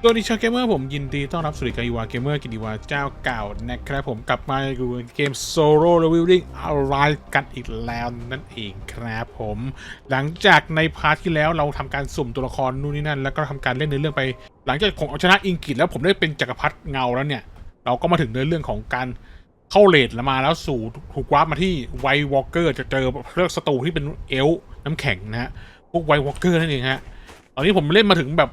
สวัสดีชาวเกมเมอร์ผมยินดีต้อนรับสู่รายการอีวาเกมเมอร์กินีวาเจ้าเก่านะครับผมกลับมาอยู่เกมโซโล่และวิลลิ่งอะไรกันอีกแล้วนั่นเองครับผม หลังจากในพาร์ทที่แล้วเราทำการสุ่มตัวละครนู่นนี่นั่น แล้วก็ทำการเล่นในอเรื่องไป หลังจากผมเอาชนะอิงกิตแล้วผมได้เป็นจักรพรรดิเงาแล้วเนี่ย เราก็มาถึงในเรื่องของการเข้าเลดแล้วมาแล้วสู่ถูกวาร์ปมาที่ไววอลเกอร์จะเจอเลือกศัตรูที่เป็นเอลน้ำแข็งนะฮะพวกไววอลเกอร์นั่นเองฮะตอนนี้ผมเล่นมาถึงแบบ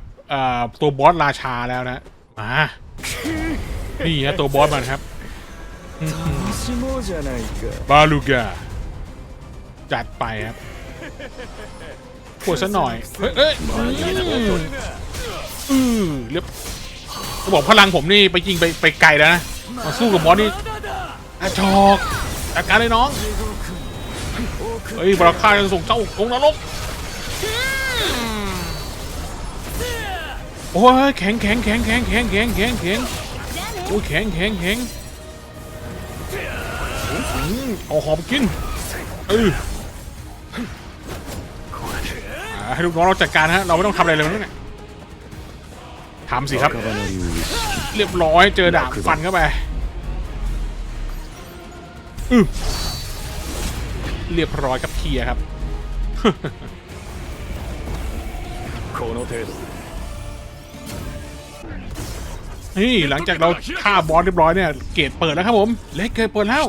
ตัวบอสราชาแล้วนะมานี่ฮะตัวบอสมันครับบาลูกาจัดไปครับปวดซะหน่อย เฮ้ยเอ้ยอือเรียบจะบอกพลังผมนี่ไปยิงไปไปไกลแล้วนะมาสู้กับมอสนี่อาชอกอาการเลยน้อง เฮ้ยบราคาจะส่งเจ้าองค์นรก โอ้ยแข็งแข็งแข็งแข็งแข็งแข็งแข็งแข็งโอ้ยแข็งแข็งแข็งอืมเอาหอมกินเอออ่าให้ลูกน้องเราจัดการฮะเราไม่ต้องทำอะไรเลยนะเนี่ยทำสิครับ 若葉の竜 เรียบร้อยเจอดาบฟันเข้าไปอือเรียบร้อยกับเทียร์ครับ この程度 นี่หลังจากเราฆ่าบอสเรียบร้อยเนี่ยเกตเปิดแล้วครับผมเลสเกตเปิดแล้ว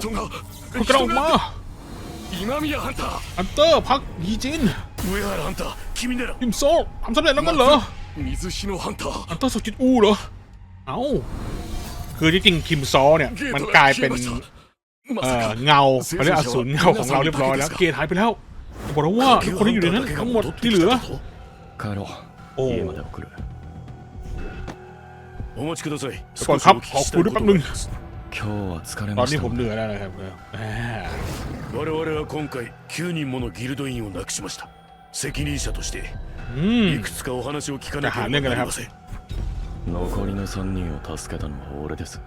คุณกระโดดมาอินามิยาฮันเตอร์พักยีจินเตอร์คิมโซ่ทำสำเร็จแล้วมั้งเหรอมิซุชิโนฮันเตอร์สุจิตอูเหรอเอ้าคือที่จริงคิมโซ่เนี่ยมันกลายเป็นเงาเขาเรียกอสูรเงาของเราเรียบร้อยแล้วเกตหายไปแล้วบอกแล้วว่าคนที่อยู่ในนั้นทั้งหมดที่เหลือโอ้ うおう家まで送るお待ちください ก่อนครับขอคุยด้วยแป๊บนึง 今日は疲れ ตอน まし นี้ た ผมเหนื่อยแล้วนะครับแหม 我々は今回9人ものギルド員を亡くしました責任者として อืม いくつかお話を聞かなければなりません残りの3人を助けたのは俺です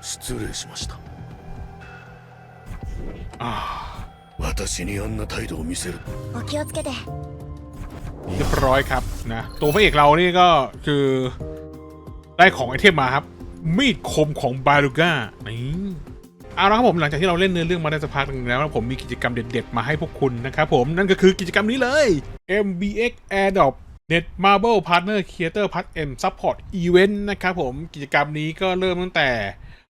失礼しましたあ私にあんな態度を見せるお気をつけて เรียบร้อยครับนะตัวพระเอกเรานี่ก็คือได้ของไอเทมมาครับ มีดคมของบาลูก้านี่เอาละครับผมหลังจากที่เราเล่นเนื้อเรื่องมาได้สักพักหนึ่งแล้วผมมีกิจกรรมเด็ดๆ มาให้พวกคุณนะครับผมนั่นก็คือกิจกรรมนี้เลย MBX Airdrop Net Marble Partner Creator Plus M Support Event นะครับผมกิจกรรมนี้ก็เริ่มตั้งแต่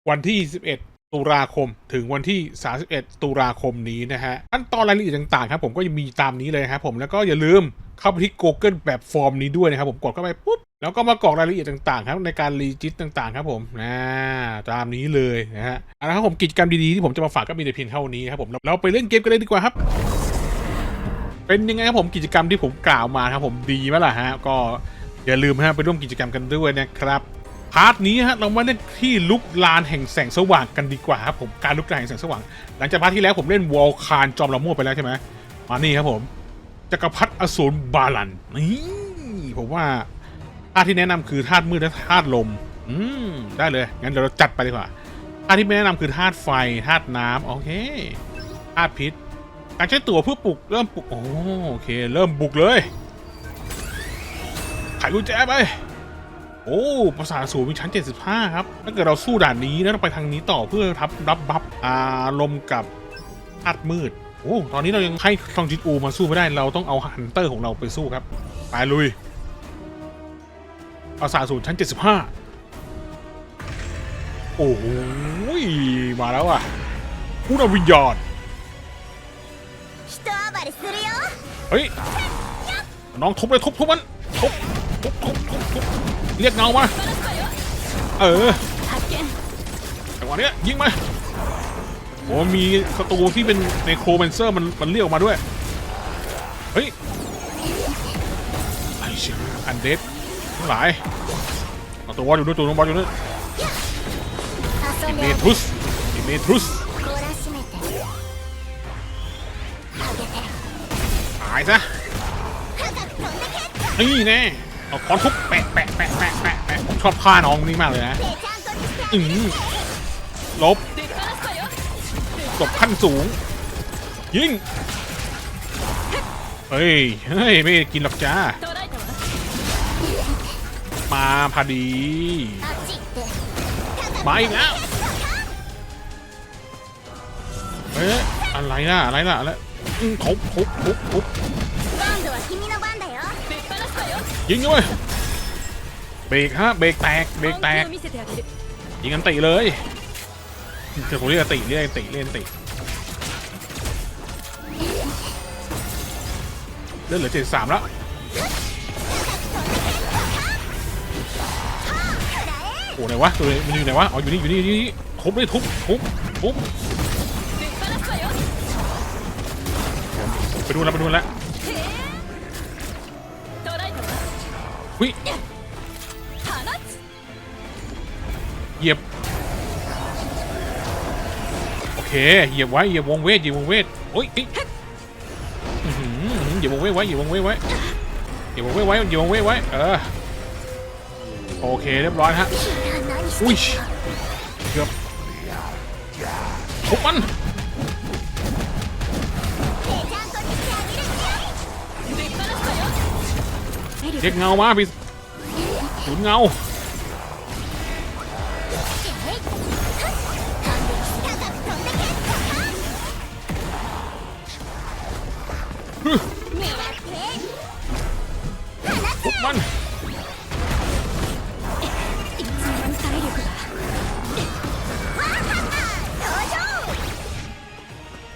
วันที่ 11 ตุลาคมถึงวันที่ 31 ตุลาคมนี้นะฮะขั้นตอนรายละเอียดต่างๆครับผมก็ยังมีตามนี้เลยครับผมแล้วก็อย่าลืมเข้าไปที่ Google แบบฟอร์มนี้ด้วยนะครับผมกดเข้าไปปุ๊บแล้วก็มากรอกรายละเอียดต่างๆ ครับในการรีจิตต่างๆ ครับผมนะตามนี้เลยนะฮะอาละครับผมกิจกรรมดีๆที่ผมจะมาฝากก็มีแต่เพียงเท่านี้ครับผมเราไปเล่นเกมกันเลยดีกว่าครับ เป็นยังไงครับผมกิจกรรมที่ผมกล่าวมาครับผมดีไหมล่ะฮะก็อย่าลืมฮะไปร่วมกิจกรรมกันด้วยนะครับ พาร์ทนี้ฮะเรามาเล่นที่ลุกลานแห่งแสงสว่างกันดีกว่าครับผมการลุกลานแห่งแสงสว่าง หลังจากพาร์ทที่แล้วผมเล่นวอลคานจอมละมั่วไปแล้วใช่ไหมมานี่ครับผมจักรพรรดิอสูรบาลันนี่ผมว่าธาที่แนะนำคือธาตุมืดและธาตุลม อืมได้เลยงั้นเดี๋ยวเราจัดไปดีกว่าธาตุที่ไม่แนะนำคือธาตุไฟธาตุน้ำโอเคธาตุพิษการใช้ตัวเพื่อปลุกเริ่มปลุกโอโอเค เริ่มบุกเลยไขกุญแจไป โอ้ภาษาสูงมีชั้น 75 ครับ ถ้าเกิดเราสู้ด่านนี้แล้วเราไปทางนี้ต่อเพื่อทับรับบัฟอารมณ์กับอัดมืด โอ้ ตอนนี้เรายังให้ทองจิตอูมาสู้ไม่ได้ เราต้องเอาฮันเตอร์ของเราไปสู้ครับ ไปลุยภาษาสูงชั้น 75 โอ้โหมาแล้วอะผู้นาวิญญาณเฮ้ย น้องทุบเลยทุบทุบมันทุบทุบ เรียกเงามา เออจังหวะเนี้ยยิงไหมโอ้มีศัตรูที่เป็นในโครแมนเซอร์มันมันเรียกออกมาด้วย เฮ้ยไอเชื่ออันเดดทั้งหลายเอาตัววอดอยู่ด้วยตัวน้องบอลอยู่ด้วยอิเมทรุสอิเมทรุสตายซะนี่แน่ เอาคอทุบแปะแปะแปะแปะแปะชอบฆ่าน้องนี่มากเลยนะอืมลบจบขั้นสูง ยิงเฮ้ยเฮ้ยไม่กินหรอกจ้า มาพอดีมาอีกแล้วเอ๊ะอะไรนะอะไรนะอะไรเขาทุบทุบทุบ ยิงเข้าไปเบรกฮะเบรกแตกเบรกแตกยิงอันติเลยเธอผมเรียกอันติเรียกอันติเรียกติเลือดเหลือเจ็ดสามแล้วโอ้ไหนวะตัวนี้มันอยู่ไหนวะอ๋ออยู่นี่อยู่นี่อยู่นี่ทุบเลยทุบทุบทุบไปดูแล้วไปดูแล เหยียบ โอเค เหยียบไว้ เหยียบวงเวท เหยียบวงเวทโอ้ยเหยียบวงเวทไว้ เหยียบวงเวทไว้ เหยียบวงเวทไว้ เหยียบวงเวทไว้ เออ โอเค เรียบร้อยฮะ อุ้ยเกือบทุบมันเด็กเงามาพี่ขุนเงา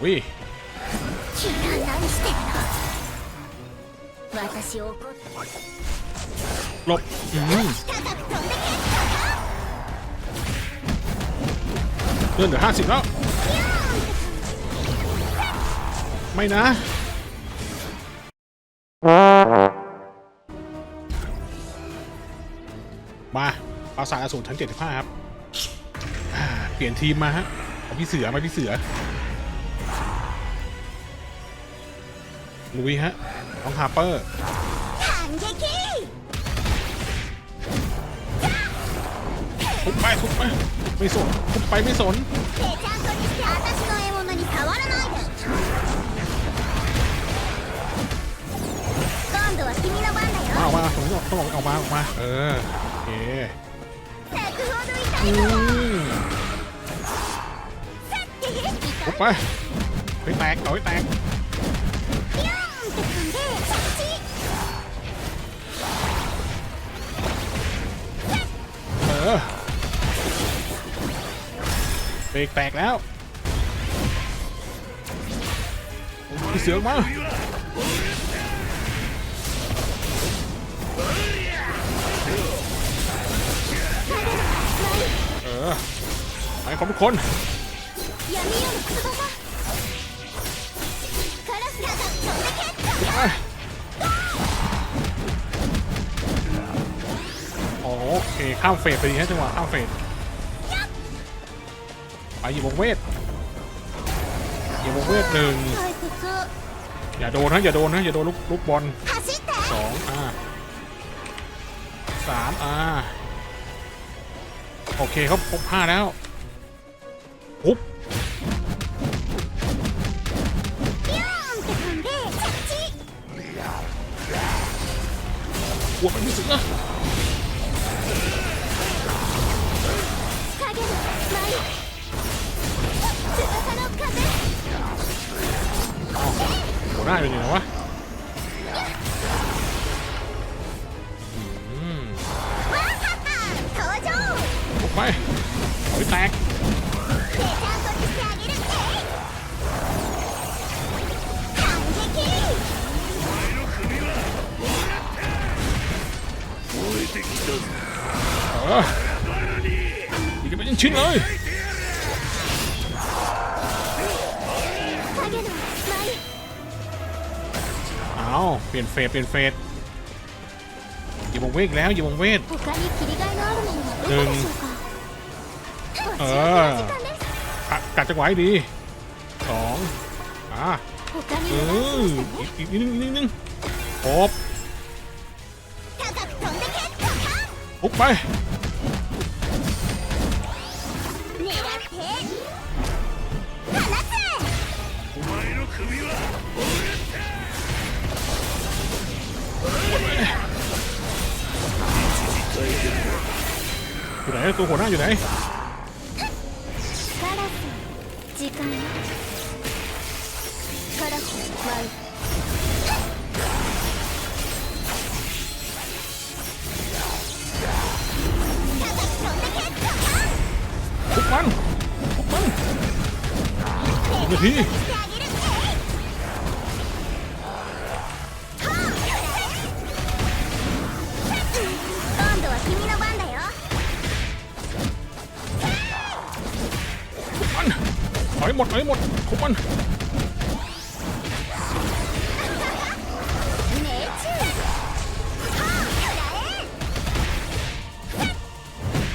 วิ 君は何してるの私を怒って หลบอืม 高く飛んでけ เลื่อนเหลือห้าสิบแล้ว ไม่นะ มาปราสาทอสูรชั้นเจ็ดสิบห้าครับอ่าเปลี่ยนทีมมาฮะเอาพี่เสือมาพี่เสือ ลุยฮะของฮาร์เปอร์ทุบไปทุบไปไม่สนทุบไปไม่สนออกมาผมต้องออกมาออกมาเออโอเคอทุบไปไปแตกต่อยแตก เบรกแตกแล้วพี่เสือมาเออไปของทุกคนไโอเค ข้ามเฟสพอดีฮะจังหวะข้ามเฟสไปหยิบวงเวทหยิบวงเวทหนึ่ง 退屈 อย่าโดนนะอย่าโดนนะอย่าโดนลูกลูกบอล 走って สองอ่าสามอ่าโอเคเขาครบห้าแล้วปุ๊บ ピューン หัวหน้าเป็นยังไงวะไปไม่แตกเออยิงกันไปจนชิ้นเลย เปลี่ยนเฟสเปลี่ยนเฟสอยู่วงเวทกแล้วอยู่วงเวทหนึ่งเออกะจังหวะให้ดีสองอะเอออีกนิดนึงนึงครบปุ๊บไป ตัวหัวหน้าอยู่ไหน ถอยหมดถอยหมดทุมัน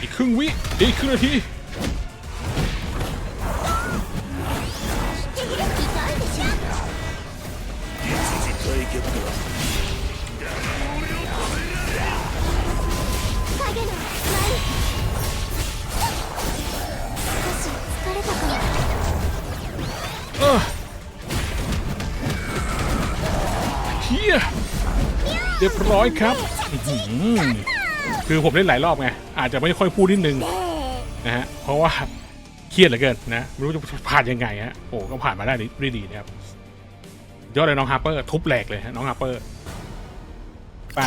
อีกครึ่งวิอีกครึ่งนาที เฮียเรียบร้อยครับอื้อหือคือผมเล่นหลายรอบไง อาจจะไม่ค่อยพูดนิดนึงนะฮะ เพราะว่าเครียดเหลือเกินนะ ไม่รู้จะผ่านยังไงฮะ โอ้ ก็ผ่านมาได้ด้วยดีนะครับ ยอดเลยน้องฮาร์เปอร์ ทุบแหลกเลยฮะน้องฮาร์เปอร์ ไป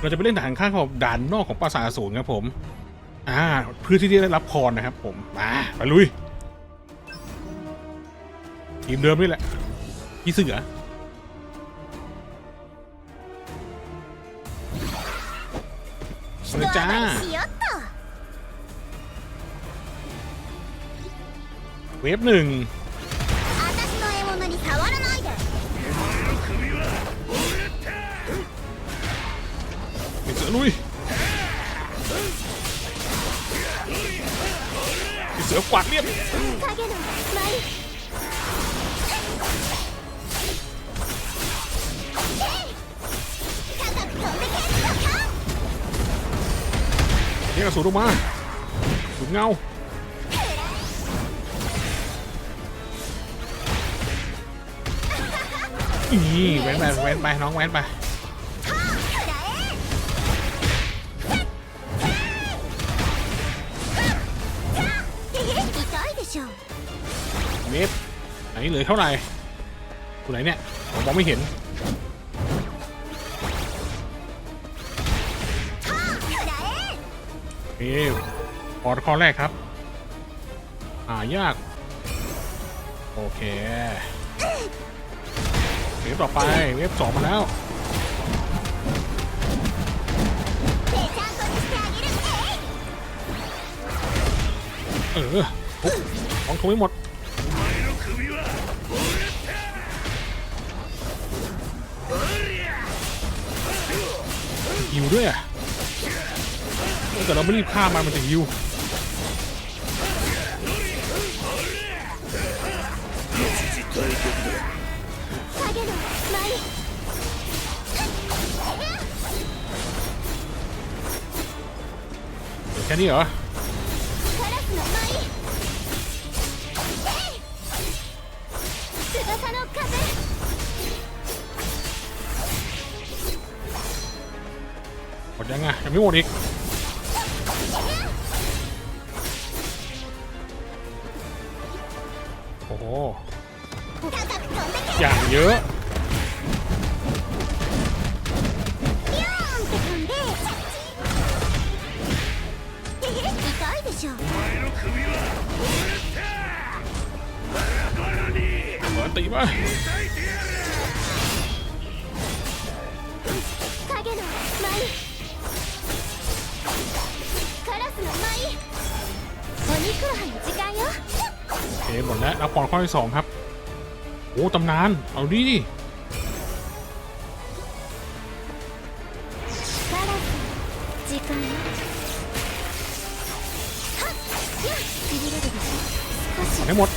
เราจะไปเล่นด่านข้างของด่านนอกของปราสาทอสูรครับผม อ่าเพื่อที่จะได้รับพรนะครับ ผม มาไปลุย ทีมเดิมนี่แหละพี่เสือ เลยจ้า เวฟหนึ่งมีเสือลุยมีเสือกวาดเรียบ นี่กระสุนออกมาสุดเงาอีเว้นไปเว้นไปน้องเว้นไปเมฟอันนี้เหลือเท่าไหร่ตัวไหนเนี่ยผมมองไม่เห็น เคพอดข้อแรกครับอ่ายาก โอเคเวฟต่อไป เวฟสองมาแล้วเออปุ๊บของเขาไม่หมดอยู่ด้วยอะ ถ้าเราไม่รีบฆ่ามันมันจะยิวแค่นี้เหรอหมดยังไงยังไม่หมดอีก โอ้โห 高く飛んでけ อย่างเยอะ ビューンって飛んで着地痛いでしょ เปิดตีมา 影の舞カラスの舞お肉はの時間よ โอ เคหมดแล้วเราบอรข้อที่สองครับ โอ้ตำนาน เอาดิดิไม่หมด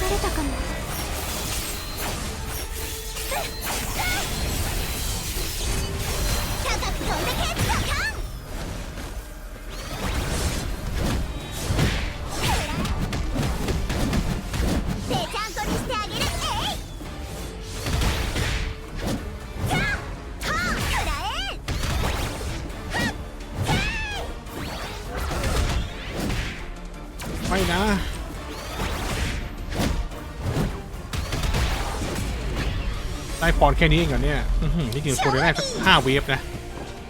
ปอนแค่นี้เองเหรอเนี่ยอื้อหือที่จริงควรจะได้สักห้าเวฟนะ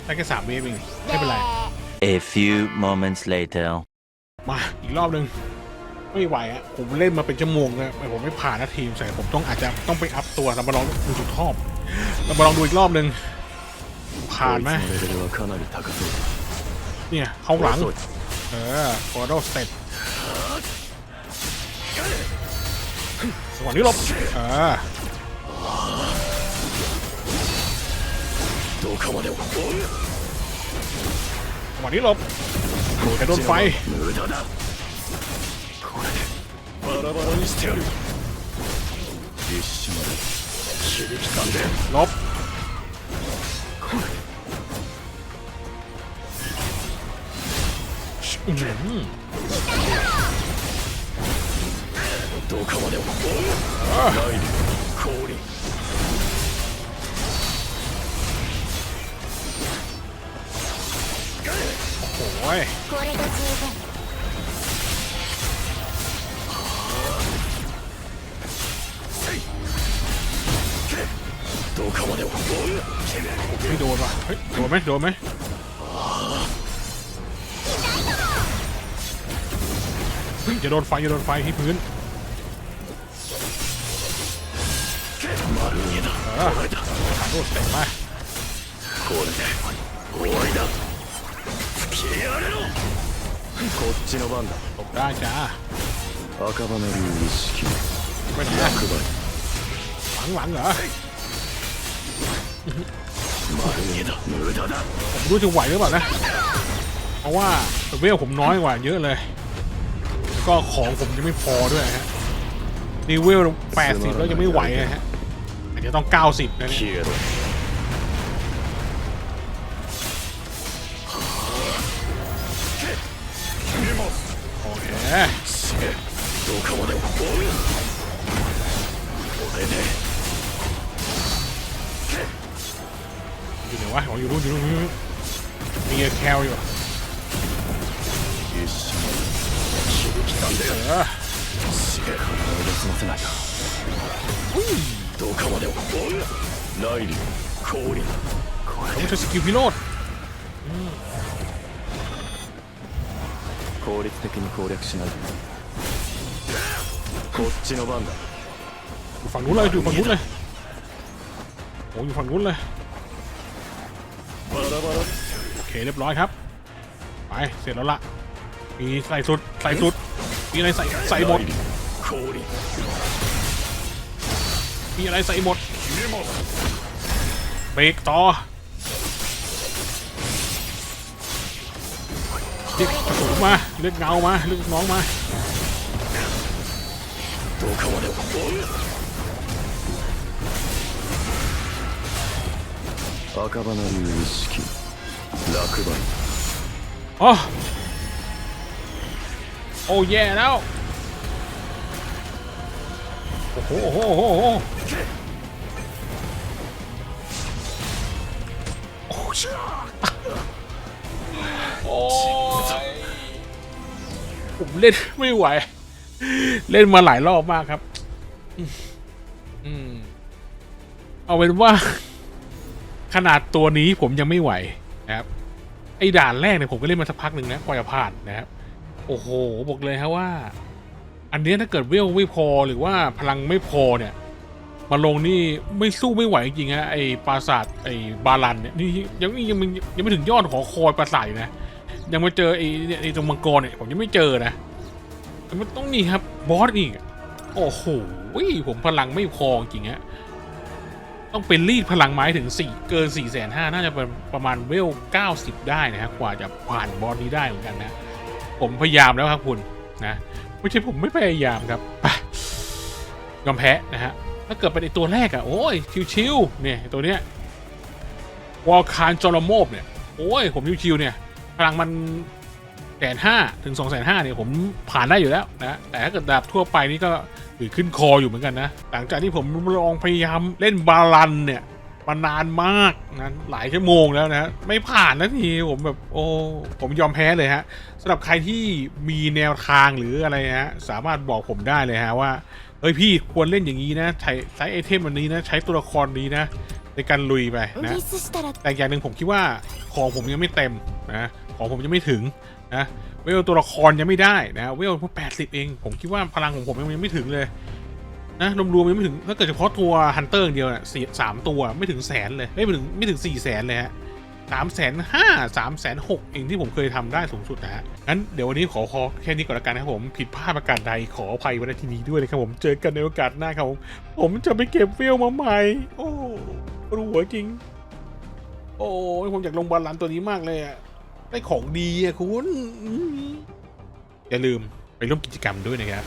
ได้แค่สามเวฟเองไม่เป็นไร A few moments later. มาอีกรอบหนึ่งไม่ไหวอะผมเล่นมาเป็นชั่วโมงแล้วแต่ผมไม่ผ่านนะทีมใส่ผมต้องอาจจะต้องไปอัพตัวเรามาลองดูจุดทอบเรามาลองดูอีกรอบหนึ่งผ่านไหม こいつのレベルはかなり高そうだ เนี่ยเข้าหลัง 遅い เออโคโดสเต็ปสวัสดีหลบเออ どうかまでも สวัสดีหลบจะโดนไฟ 無駄だこれでバラバラにしてやる一瞬まで響きたんで ลบอื้อหือ どうかまでもない氷 โอ้ย これで十分 どうかまでも ไม่โดนว่ะเฮ้ยโดนไหมโดนไหมเฮ้ยอย่าโดนไฟอย่าโดนไฟที่พื้น 丸見えだ เออถ่ายรูปเต็มมา これで終わりだ消えやれろ こっちの番だ ตบได้จ้า 赤羽流一式 ไปไหนอะ 配 หลังหลังเหรอ 丸見えだ無駄だ ผมรู้จะไหวหรือเปล่านะ เพราะว่าเวลผมน้อยกว่าเยอะเลย แล้วก็ของผมยังไม่พอด้วยฮะนี่เวล80 แล้วยังไม่ไหวนะฮะอาจจะต้อง 90นะเนี่ย กิลพิโรด 効率的に攻略しないとこっちの番だ อยู่ฝั่งนู้นเลยอยู่ฝั่งนู้นเลยโอ้อยู่ฝั่งนู้นเลย バラバラ โอเคเรียบร้อยครับ ไปเสร็จแล้วละมีใส่สุดใส่สุด มีอะไรใส่ใส่หมด 内裏氷 มีอะไรใส่หมด 消えます เบรกต่อ รียกสูงมาเรียกเงามาเรียกน้องมา どうかまでも赤羽流一式落盤 อ๋อโอ้แย่แล้ว โอ้โหโอ้โหโอ้โหโอ้โห โอ้ยผมเล่นไม่ไหว เล่นมาหลายรอบมากครับ อืม เอาเป็นว่า ขนาดตัวนี้ผมยังไม่ไหวนะครับ ไอ้ด่านแรกเนี่ยผมก็เล่นมาสักพักหนึ่งนะกว่าจะผ่านนะครับ โอ้โห บอกเลยครับว่า อันเนี้ยถ้าเกิดเวลไม่พอหรือว่าพลังไม่พอเนี่ย มาลงนี่ไม่สู้ไม่ไหวจริงฮะไอ้ปราสาทไอ้บาลันเนี่ยนี่ยังยังยังยังไม่ถึงยอดหองคอยปราสาทอยู่นะยังไมาเจอไอ้เนี่ยไอ้ตรงมังกรเนี่ยผมยังไม่เจอนะแต่มันต้องนี่ครับบอสอีกโอ้โหผมพลังไม่พอจริงฮะต้องเป็นรีดพลังไม้ถึง 4 เกิน4 5 0 0 0น่าจะเป็นประมาณเวล 90 ได้นะฮะกว่าจะผ่านบอสนี้ได้เหมือนกันนะ ผมพยายามแล้วครับคุณนะไม่ใช่ผมไม่พยายามครับยอมแพ้นะฮะ ถ้าเกิดเป็นไอตัวแรกอะโอ้ยชิวๆเนี่ยตัวเนี้ยวอลคานจอร์โมบเนี่ยโอ้ยผมชิวๆเนี่ยพลังมันแสนห้าถึงสองแสนห้าเนี่ยผมผ่านได้อยู่แล้วนะแต่ถ้าเกิดดาบทั่วไปนี่ก็ถือขึ้นคออยู่เหมือนกันนะหลังจากที่ผมลองพยายามเล่นบาลันเนี่ยมานานมากนะหลายชั่วโมงแล้วนะไม่ผ่านนะทีผมแบบโอ้ผมยอมแพ้เลยฮะสำหรับใครที่มีแนวทางหรืออะไรฮะสามารถบอกผมได้เลยฮะว่า เฮ้ยพี่ควรเล่นอย่างนี้นะ ใช้ใช้ไอเทมวันนี้นะ ใช้ตัวละครนี้นะ ในการลุยไปนะ แต่อย่างหนึ่งผมคิดว่าของผมยังไม่เต็มนะของผมยังไม่ถึงนะเวลตัวละครยังไม่ได้นะเวลเพิ่งแปดสิบเอง ผมคิดว่าพลังของผมยังไม่ถึงเลยนะรวมๆยังไม่ถึงถ้าเกิดเฉพาะตัวฮันเตอร์อย่างเดียวเนี่ยสามตัวไม่ถึงแสนเลยไม่ถึงไม่ถึงสี่แสนเลยฮะ สามแสนห้าสามแสนหกเองที่ผมเคยทำได้สูงสุดนะฮะงั้นเดี๋ยววันนี้ขอขอแค่นี้ก่อนละกันนะครับผมผิดพลาดประการใดขออภัยไว้ในที่นี้ด้วยนะครับผมเจอกันในโอกาสหน้าครับผมผมจะไปเก็บเวลมาใหม่ โอ้รู้หัวจริง โอ้ยผมอยากลงบอลลันตัวนี้มากเลยอะได้ของดีอะคุณอย่าลืมไปร่วมกิจกรรมด้วยนะครับ